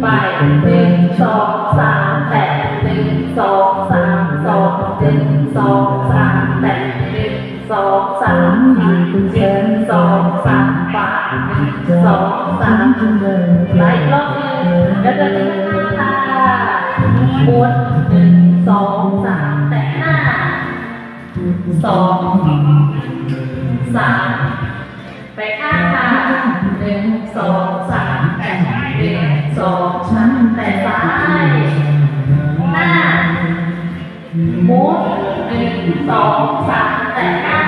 ไปหนึ่งสองสามแตะหนึ่งสองสามสองหนึ่งสองสามแตะหนึ่งสองสามสี่หนึ่งสองสามขวาหนึ่งสองสามไล่รอบหนึ่งแล้วเดินไปข้างหน้าค่ะหมุนหนึ่งสองสามแตะห้าสองสามไปข้างค่ะหนึ่งสอง นหนึ่งสองสามแตะห้า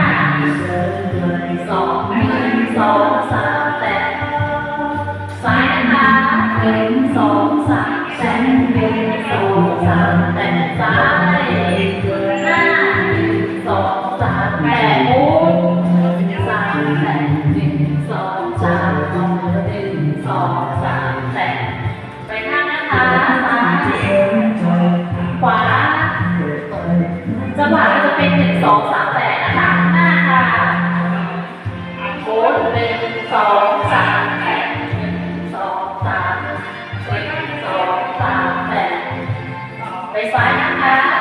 สองหนึ่งสองสามแตะซ้ายนะคะหนึ่งสองสามแตะหนึ่งสองสามแตะซ้ายหน้าหนึ่งสองสามแตะมุนสามแตะหนึ่งสองสามหนึ่งสองสาม หวะจะเป็นหนึ่งสองสามแปดนะคะหน้าค่ะโค้ดหนึ่งสองสามแปดหนึ่งสองสามหนึ่งสองสามแปดไปซ้ายนะคะ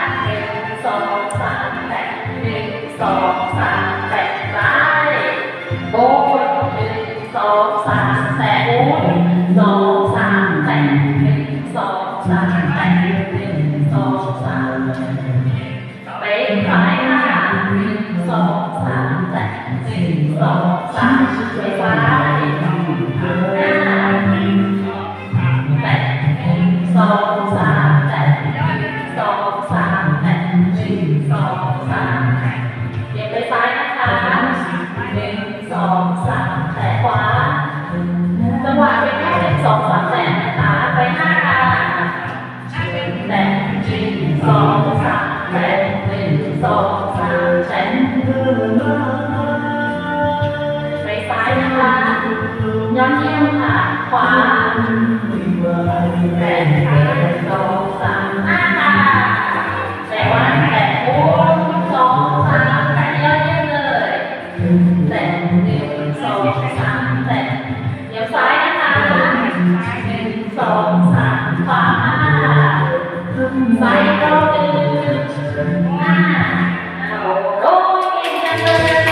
ดหนึ่งสอ ขวาแปดหนึ่งสองสามห้าค่ะแต่ว่าแปดโอ้สองสามแปดเยอะแยะเลยแปดหนึ่งสองสาม